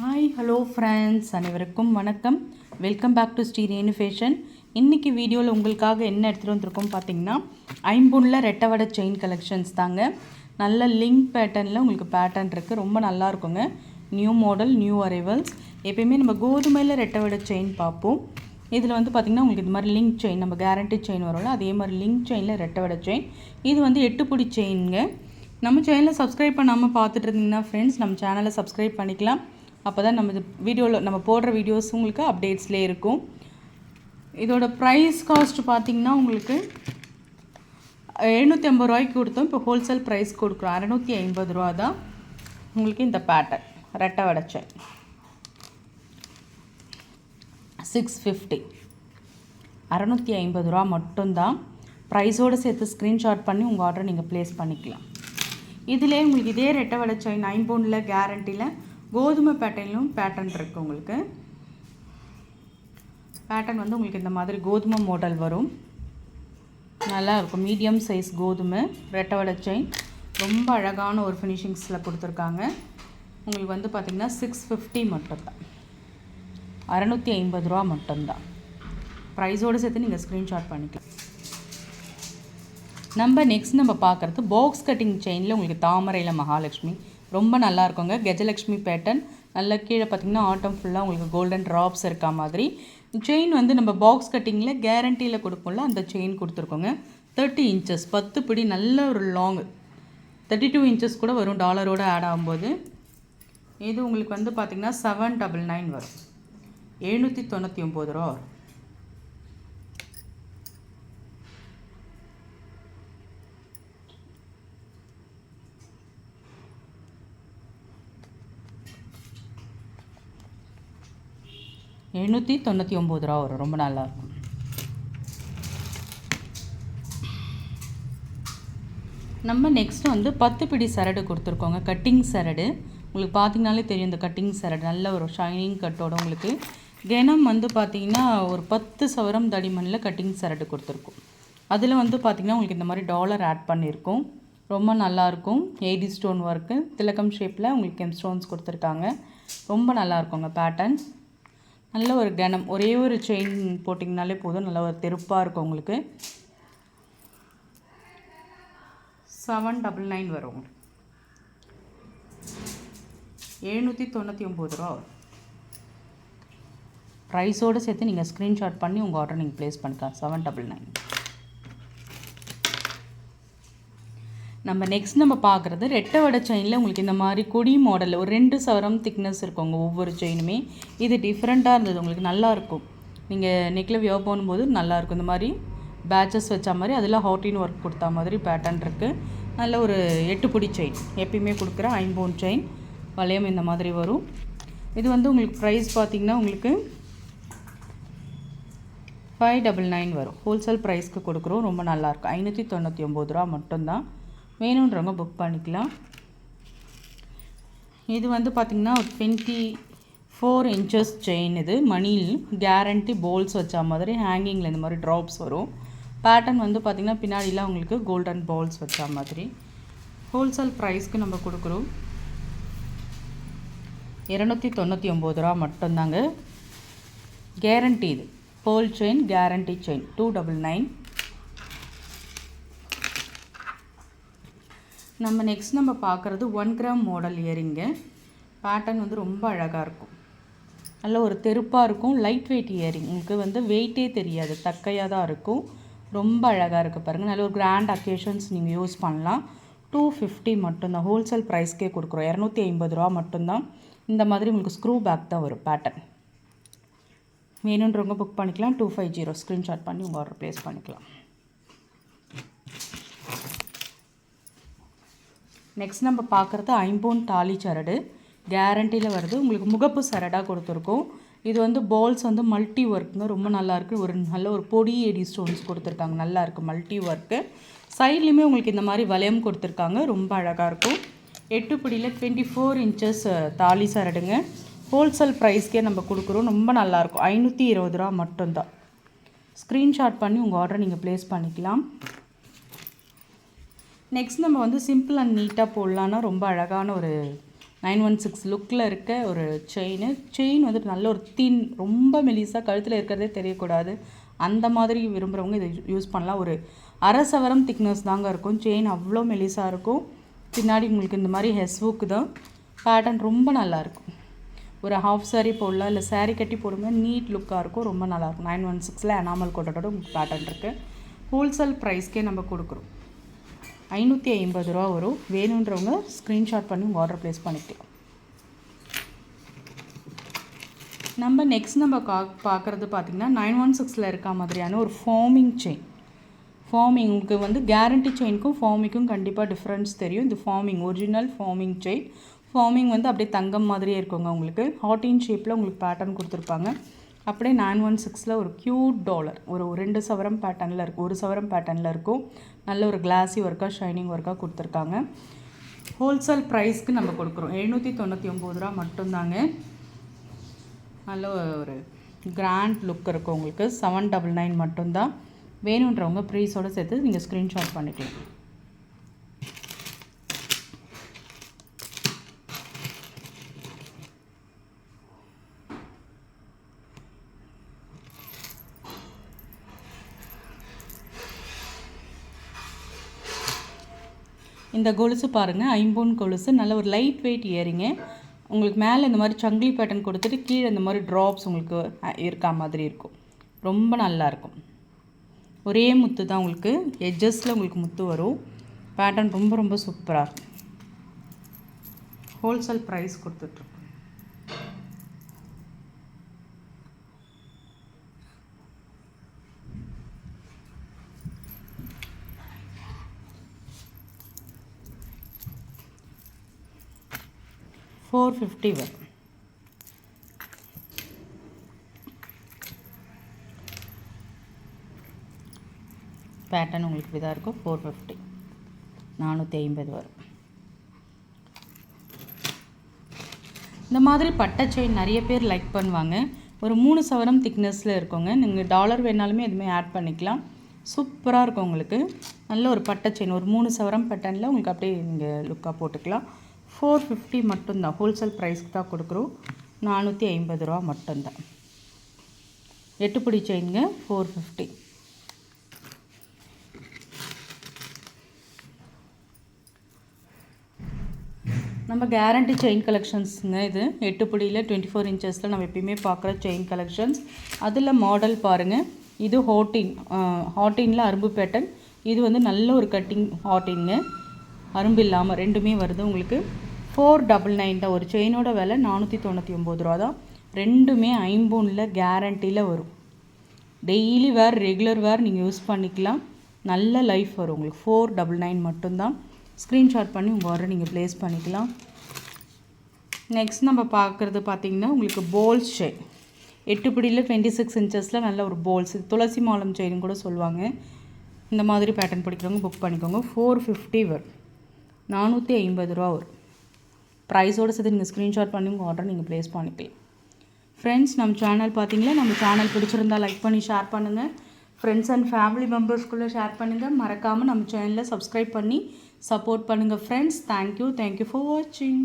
Hi hello friends அனைவருக்கும் வணக்கம். Welcome back to Sri Renu fashion இன்றைக்கி வீடியோவில் உங்களுக்காக என்ன எடுத்துகிட்டு வந்திருக்கோம் பார்த்தீங்கன்னா ஐம்பூனில் ரெட்டவடை செயின் கலெக்ஷன்ஸ் தாங்க. நல்ல லிங்க் பேட்டர்னில் உங்களுக்கு பேட்டர்ன் இருக்குது ரொம்ப நல்லா இருக்குங்க. நியூ மாடல் நியூ அரைவல்ஸ் எப்பயுமே நம்ம கோதுமையில் ரெட்டவடை செயின் பார்ப்போம். இதில் வந்து பார்த்திங்கன்னா உங்களுக்கு இது மாதிரி லிங்க் செயின் நம்ம கேரண்டி செயின் வரும்ல அதே மாதிரி லிங்க் செயினில் ரெட்டவடை செயின் இது வந்து எட்டுப்புடி செயினுங்க நம்ம சேனலை சப்ஸ்கிரைப் பண்ணாமல் பார்த்துட்டு இருந்தீங்கன்னா ஃப்ரெண்ட்ஸ் நம்ம சேனலை சப்ஸ்கிரைப் பண்ணிக்கலாம். அப்போ தான் நம்ம இது வீடியோவில் நம்ம போடுற வீடியோஸ் உங்களுக்கு அப்டேட்ஸ்லேயே இருக்கும். இதோட ப்ரைஸ் காஸ்ட் பார்த்திங்கன்னா உங்களுக்கு எழுநூற்றி ஐம்பது ரூபாய்க்கு கொடுத்தோம். இப்போ ஹோல்சேல் ப்ரைஸ் கொடுக்குறோம். அறநூற்றி ஐம்பது ரூபா தான் உங்களுக்கு இந்த பேட்டர்ன் ரெட்டை வடச்சை சிக்ஸ் ஃபிஃப்டி அறநூற்றி ஐம்பது ரூபா மட்டும்தான். ப்ரைஸோடு சேர்த்து ஸ்க்ரீன்ஷாட் பண்ணி உங்கள் ஆர்டரை நீங்கள் ப்ளேஸ் பண்ணிக்கலாம். இதிலே உங்களுக்கு இதே ரெட்டை வடை நைன் ஐம்பொன்னில் கேரண்டியில் கோதுமை பேட்டர்னும் பேட்டர்ன் இருக்குது உங்களுக்கு. பேட்டர்ன் வந்து உங்களுக்கு இந்த மாதிரி கோதுமை மாடல் வரும். நல்லா இருக்கும். மீடியம் சைஸ் கோதுமை ரெட்டை செயின் ரொம்ப அழகான ஒரு ஃபினிஷிங்ஸில் கொடுத்துருக்காங்க. உங்களுக்கு வந்து பார்த்திங்கன்னா சிக்ஸ் ஃபிஃப்டி மட்டும்தான். அறநூற்றி ஐம்பது ரூபா மட்டும்தான். ப்ரைஸோடு சேர்த்து நீங்கள் ஸ்க்ரீன்ஷாட் பண்ணிக்கலாம். நம்ம நெக்ஸ்ட் நம்ம பார்க்குறது பாக்ஸ் கட்டிங் செயினில் உங்களுக்கு தாமரையில் மகாலட்சுமி ரொம்ப நல்லா இருக்குங்க கஜலக்ஷ்மி பேட்டர்ன் நல்ல கீழே பார்த்தீங்கன்னா ஆட்டம் ஃபுல்லாக உங்களுக்கு கோல்டன் ட்ராப்ஸ் இருக்கா மாதிரி. செயின் வந்து நம்ம பாக்ஸ் கட்டிங்கில் கேரண்டியில் கொடுப்போம்ல அந்த செயின் கொடுத்துருக்கோங்க. தேர்ட்டி இன்ச்சஸ் பத்து பிடி நல்ல ஒரு லாங் தேர்ட்டி டூ இன்ச்சஸ் கூட வரும் டாலரோடு ஆட் ஆகும்போது. இது உங்களுக்கு வந்து பார்த்திங்கன்னா செவன் டபுள் நைன் வரும். எழுநூற்றி தொண்ணூற்றி ஒம்பது ரூபா வரும். எழுநூற்றி தொண்ணூற்றி ஒம்பது ரூபா வரும். ரொம்ப நல்லாயிருக்கும் நம்ம நெக்ஸ்ட் வந்து பத்து பிடி சரடு கொடுத்துருக்கோங்க. கட்டிங் சரடு. உங்களுக்கு பார்த்தீங்கனாலே தெரியும் இந்த கட்டிங் சரடு. நல்ல ஒரு ஷைனிங் கட்டோட உங்களுக்கு தினம் வந்து பார்த்திங்கன்னா ஒரு பத்து சவரம் தடிமனில் கட்டிங் சரடு கொடுத்துருக்கோம். அதில் வந்து பார்த்திங்கன்னா உங்களுக்கு இந்த மாதிரி டாலர் ஆட் பண்ணியிருக்கோம் ரொம்ப நல்லாயிருக்கும் எயிட்டி ஸ்டோன் ஒர்க்கு திலக்கம் ஷேப்பில் உங்களுக்கு எம் ஸ்டோன்ஸ் கொடுத்துருக்காங்க. ரொம்ப நல்லாயிருக்குங்க பேட்டர்ன் நல்ல ஒரு கனம். ஒரே ஒரு செயின் போட்டிங்கனாலே போதும். நல்ல ஒரு தெருப்பாக இருக்கும் உங்களுக்கு. செவன் டபுள் நைன் வரும். எழுநூற்றி தொண்ணூற்றி ஒம்பது ரூபா வரும். ப்ரைஸோடு சேர்த்து நீங்கள் ஸ்க்ரீன்ஷாட் பண்ணி உங்கள் ஆர்டர் நீங்கள் ப்ளேஸ் பண்ணிக்கலாம். செவன் டபுள் நைன் நம்ம நெக்ஸ்ட் நம்ம பார்க்குறது ரெட்டை வடை செயினில் உங்களுக்கு இந்த மாதிரி கொடி மாடல் ஒரு ரெண்டு சவரம் திக்னஸ் இருக்குங்க ஒவ்வொரு செயினுமே இது டிஃப்ரெண்ட்டாக இருந்தது. உங்களுக்கு நல்லாயிருக்கும் நீங்கள் நெக்கில் வியோ போகும்போது நல்லாயிருக்கும் இந்த மாதிரி பேட்சஸ் வச்ச மாதிரி அதில் ஹாட்டின் ஒர்க் கொடுத்தா மாதிரி பேட்டர்ன் இருக்குது நல்ல ஒரு எட்டு பிடி செயின் எப்பயுமே கொடுக்குற ஐம்போன் செயின் வளையம் இந்த மாதிரி வரும். இது வந்து உங்களுக்கு ப்ரைஸ் பார்த்திங்கன்னா உங்களுக்கு ஃபைவ் டபுள் நைன் வரும். ஹோல்சேல் ப்ரைஸ்க்கு கொடுக்குறோம். ரொம்ப நல்லாயிருக்கும் ஐநூற்றி தொண்ணூற்றி ஒம்பது ரூபா மட்டும்தான். வேணுன்றவங்க புக் பண்ணிக்கலாம். இது வந்து பார்த்திங்கன்னா ஒரு டுவெண்ட்டி ஃபோர் இன்ச்சஸ் செயின் இது. மணியில் கேரண்டி போல்ஸ் வச்ச மாதிரி ஹேங்கிங்கில் இந்த மாதிரி ட்ராப்ஸ் வரும். பேட்டர்ன் வந்து பார்த்திங்கன்னா பின்னாடிலாம் உங்களுக்கு கோல்டன் பால்ஸ் வச்ச மாதிரி. ஹோல்சேல் ப்ரைஸ்க்கு நம்ம கொடுக்குறோம். இரநூத்தி தொண்ணூற்றி ஒம்பது ரூபா மட்டும்தாங்க. கேரண்டி இது. Ball chain guarantee chain two double nine நம்ம நெக்ஸ்ட் நம்ம பார்க்குறது one gram model earring pattern வந்து ரொம்ப அழகாக இருக்கும். நல்ல ஒரு தெருப்பாக இருக்கும். லைட் வெயிட் இயரிங் உங்களுக்கு வந்து வெயிட்டே தெரியாது. தக்கையாக தான் இருக்கும். ரொம்ப அழகாக இருக்குது பாருங்கள் நல்ல ஒரு கிராண்ட் அக்கேஷன்ஸ் நீங்கள் யூஸ் பண்ணலாம். டூ ஃபிஃப்டி மட்டும்தான் ஹோல்சேல் ப்ரைஸ்க்கே கொடுக்குறோம். இரநூத்தி ஐம்பது ரூபா மட்டும்தான் இந்த மாதிரி உங்களுக்கு ஸ்க்ரூ பேக் தான் வரும் பேட்டர்ன் வேணுன்றவங்க புக் பண்ணிக்கலாம். டூ ஃபைவ் ஜீரோ ஸ்க்ரீன்ஷாட் பண்ணி உங்கள் ஆர்டர் ப்ளேஸ் பண்ணிக்கலாம். நெக்ஸ்ட் நம்ம பார்க்குறது ஐம்போன் தாலி சரடு. கேரண்டியில் வருது. உங்களுக்கு முகப்பு சரடாக கொடுத்துருக்கோம். இது வந்து பால்ஸ் வந்து மல்டி ஒர்க்குங்க ரொம்ப நல்லாயிருக்கு ஒரு நல்ல ஒரு பொடி எடி ஸ்டோன்ஸ் கொடுத்துருக்காங்க. நல்லாயிருக்கு மல்டி ஒர்க்கு சைட்லேயுமே உங்களுக்கு இந்த மாதிரி வளையம் கொடுத்துருக்காங்க. ரொம்ப அழகாக இருக்கும். எட்டு பிடியில் டுவெண்ட்டி ஃபோர் இன்ச்சஸ் தாலி சரடுங்க. ஹோல்சேல் ப்ரைஸ்க்கே நம்ம கொடுக்குறோம். ரொம்ப நல்லாயிருக்கும் ஐநூற்றி இருபது ரூபா மட்டும்தான். ஸ்க்ரீன்ஷாட் பண்ணி உங்கள் ஆர்டரை நீங்கள் ப்ளேஸ் பண்ணிக்கலாம். நெக்ஸ்ட் நம்ம வந்து சிம்பிள் அண்ட் நீட்டாக போடலான்னா ரொம்ப அழகான ஒரு நைன் ஒன் சிக்ஸ் லுக்கில் இருக்க ஒரு செயின் செயின் வந்துட்டு நல்ல ஒரு தீன் ரொம்ப மெலிசாக கழுத்தில் இருக்கிறதே தெரியக்கூடாது. அந்த மாதிரி விரும்புகிறவங்க இதை யூஸ் பண்ணலாம். ஒரு அரை சவரம் திக்னஸ் தாங்க இருக்கும். செயின் அவ்வளோ மெலிசாக இருக்கும். பின்னாடி உங்களுக்கு இந்த மாதிரி ஹெஸ்வுக்கு தான். பேட்டர்ன் ரொம்ப நல்லாயிருக்கும் ஒரு ஹாஃப் சாரீ போடலாம். இல்லை சாரீ கட்டி போடும்போது நீட் லுக்காக இருக்கும். ரொம்ப நல்லாயிருக்கும் நைன் ஒன் சிக்ஸில் அனாமல் கோட்டோட உங்களுக்கு பேட்டர்ன் இருக்குது ஹோல்சேல் ப்ரைஸ்க்கே நம்ம கொடுக்குறோம். ஐநூற்றி ஐம்பது ரூபா வரும். வேணுன்றவங்க ஸ்க்ரீன்ஷாட் பண்ணி உங்கள் ஆர்டர் ப்ளேஸ் பண்ணிக்கலாம். நம்ம நெக்ஸ்ட் நம்ம கா பார்க்குறது பார்த்திங்கன்னா நைன் ஒன் சிக்ஸில் இருக்க மாதிரியான ஒரு ஃபார்மிங் செயின் ஃபார்மிங் உங்களுக்கு வந்து கேரண்டி செயினுக்கும் ஃபார்மிங்க்கும் கண்டிப்பாக டிஃப்ரென்ஸ் தெரியும். இந்த forming original forming chain forming வந்து அப்படியே தங்கம் மாதிரியே இருக்குங்க உங்களுக்கு. ஹாட்டின் ஷேப்பில் உங்களுக்கு பேட்டர்ன் கொடுத்துருப்பாங்க. அப்படியே நைன் ஒன் சிக்ஸில் ஒரு க்யூட் டாலர் ஒரு ரெண்டு சவரம் பேட்டர்னில் இருக்கும் ஒரு சவரம் பேட்டர்னில் இருக்கும். நல்ல ஒரு கிளாஸி ஒர்க்காக ஷைனிங் ஒர்க்காக கொடுத்துருக்காங்க. ஹோல்சேல் ப்ரைஸ்க்கு நம்ம கொடுக்குறோம். எழுநூற்றி தொண்ணூற்றி ஒம்பது ரூபா மட்டும்தாங்க. நல்ல ஒரு கிராண்ட் லுக் இருக்கும் உங்களுக்கு. செவன் டபுள் நைன் மட்டும்தான். வேணுன்றவங்க ப்ரீஸோடு சேர்த்து நீங்கள் ஸ்க்ரீன்ஷாட் பண்ணிக்கலாம். இந்த கொலுசு பாருங்கள் ஐம்பூன் கொலுசு. நல்ல ஒரு லைட் வெயிட் இயரிங்கு உங்களுக்கு மேலே இந்த மாதிரி சங்கிலி பேட்டர்ன் கொடுத்துட்டு கீழே இந்த மாதிரி ட்ராப்ஸ் உங்களுக்கு இருக்கா மாதிரி இருக்கும். ரொம்ப நல்லாயிருக்கும் ஒரே முத்து தான் உங்களுக்கு எட்ஜஸில் உங்களுக்கு முத்து வரும். பேட்டர்ன் ரொம்ப ரொம்ப சூப்பராக இருக்கும். ஹோல்சேல் ப்ரைஸ் கொடுத்துட்ருக்கோம் ஃபோர் ஃபிஃப்டி வரும் பேட்டர்ன் உங்களுக்கு இதாக இருக்கும். ஃபோர் ஃபிஃப்டி நானூற்றி ஐம்பது வரும். இந்த மாதிரி பட்டை செயின் நிறைய பேர் லைக் பண்ணுவாங்க. ஒரு மூணு சவரம் திக்னஸில் இருக்கோங்க. நீங்கள் டாலர் வேணாலுமே எதுவுமே ஆட் பண்ணிக்கலாம். சூப்பராக இருக்கும் உங்களுக்கு. நல்ல ஒரு பட்டை செயின் ஒரு மூணு சவரம் பட்டனில் உங்களுக்கு அப்படியே நீங்கள் லுக்காக போட்டுக்கலாம். ஃபோர் ஃபிஃப்டி மட்டும்தான். ஹோல்சேல் ப்ரைஸ்க்கு தான் கொடுக்குறோம். நானூற்றி ஐம்பது ரூபா மட்டும்தான். எட்டுப்பிடி செயின்ங்க ஃபோர் ஃபிஃப்டி நம்ம கேரண்டி செயின் கலெக்ஷன்ஸுங்க இது. எட்டுப்பிடியில் டுவெண்ட்டி ஃபோர் இன்ச்சஸில் நம்ம எப்பயுமே பார்க்குற செயின் கலெக்ஷன்ஸ் அதில் மாடல் பாருங்கள் இது ஹாட்டின் ஹாட்டினில் அரும்பு பேட்டன் இது வந்து நல்ல ஒரு கட்டிங் ஹாட்டின்ங்க அரும்பு இல்லாமல் ரெண்டுமே வருது. உங்களுக்கு ஃபோர் டபுள் நைன் தான் ஒரு செயினோட விலை நானூற்றி தொண்ணூற்றி ஒம்பது ரூபா தான். ரெண்டுமே ஐம்பூனில் கேரண்டியில் வரும். டெய்லி வேர் ரெகுலர் வேர் நீங்கள் யூஸ் பண்ணிக்கலாம். நல்ல லைஃப் வரும். உங்களுக்கு ஃபோர் டபுள் நைன் மட்டும்தான். ஸ்க்ரீன்ஷாட் பண்ணி உங்கள் ஆர்டர் நீங்கள் ப்ளேஸ் பண்ணிக்கலாம். நெக்ஸ்ட் நம்ம பார்க்குறது பார்த்திங்கன்னா உங்களுக்கு போல்ஸ் செயின் எட்டு பிடியில் டுவெண்ட்டி சிக்ஸ் இன்ச்சஸில் நல்ல ஒரு போல்ஸ் துளசி மாலம் செயின் கூட சொல்லுவாங்க. இந்த மாதிரி பேட்டர்ன் பிடிக்கிறவங்க புக் பண்ணிக்கோங்க. ஃபோர் ஃபிஃப்டி வரும். நானூற்றி ஐம்பது ரூபா வரும். ப்ரைஸோடு சேர்த்து நீங்கள் ஸ்க்ரீன்ஷாட் பண்ணி உங்கள் ஆர்டர் நீங்கள் ப்ளேஸ் பண்ணிக்கலாம். ஃப்ரெண்ட்ஸ் நம்ம சேனல் பார்த்தீங்களா? நம்ம சேனல் பிடிச்சிருந்தா லைக் பண்ணி ஷேர் பண்ணுங்கள் ஃப்ரெண்ட்ஸ் அண்ட் ஃபேமிலி மெம்பர்ஸ்குள்ளே ஷேர் பண்ணுங்கள் மறக்காமல் நம்ம சேனலை சப்ஸ்கிரைப் பண்ணி சப்போர்ட் பண்ணுங்கள் ஃப்ரெண்ட்ஸ் தேங்க்யூ தேங்க்யூ ஃபார் வாட்சிங்